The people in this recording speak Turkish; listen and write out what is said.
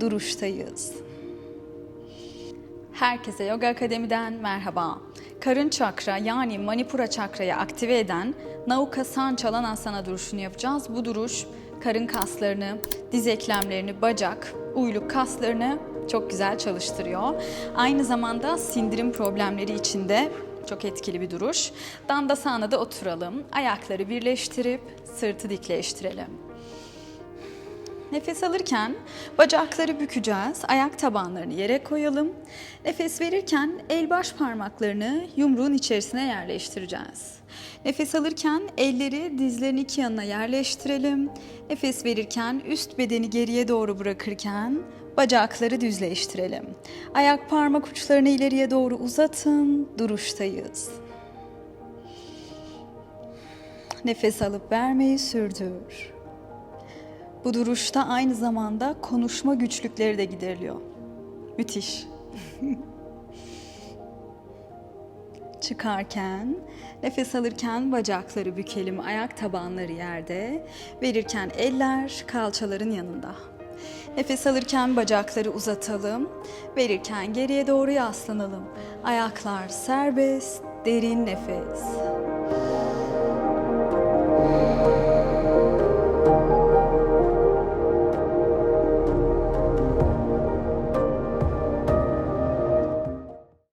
duruştayız. Herkese Yoga Akademi'den merhaba. Karın çakra yani Manipura çakrayı aktive eden Nauka Sanchalanasana duruşunu yapacağız. Bu duruş karın kaslarını, diz eklemlerini, bacak, uyluk kaslarını çok güzel çalıştırıyor. Aynı zamanda sindirim problemleri için de çok etkili bir duruş. Dandasana'da oturalım. Ayakları birleştirip sırtı dikleştirelim. Nefes alırken bacakları bükeceğiz. Ayak tabanlarını yere koyalım. Nefes verirken el baş parmaklarını yumruğun içerisine yerleştireceğiz. Nefes alırken elleri dizlerin iki yanına yerleştirelim. Nefes verirken üst bedeni geriye doğru bırakırken bacakları düzleştirelim. Ayak parmak uçlarını ileriye doğru uzatın. Duruştayız. Nefes alıp vermeyi sürdür. Bu duruşta aynı zamanda konuşma güçlükleri de gideriliyor. Müthiş. Çıkarken, nefes alırken bacakları bükelim, ayak tabanları yerde. Verirken eller kalçaların yanında. Nefes alırken bacakları uzatalım. Verirken geriye doğru yaslanalım. Ayaklar serbest, derin nefes.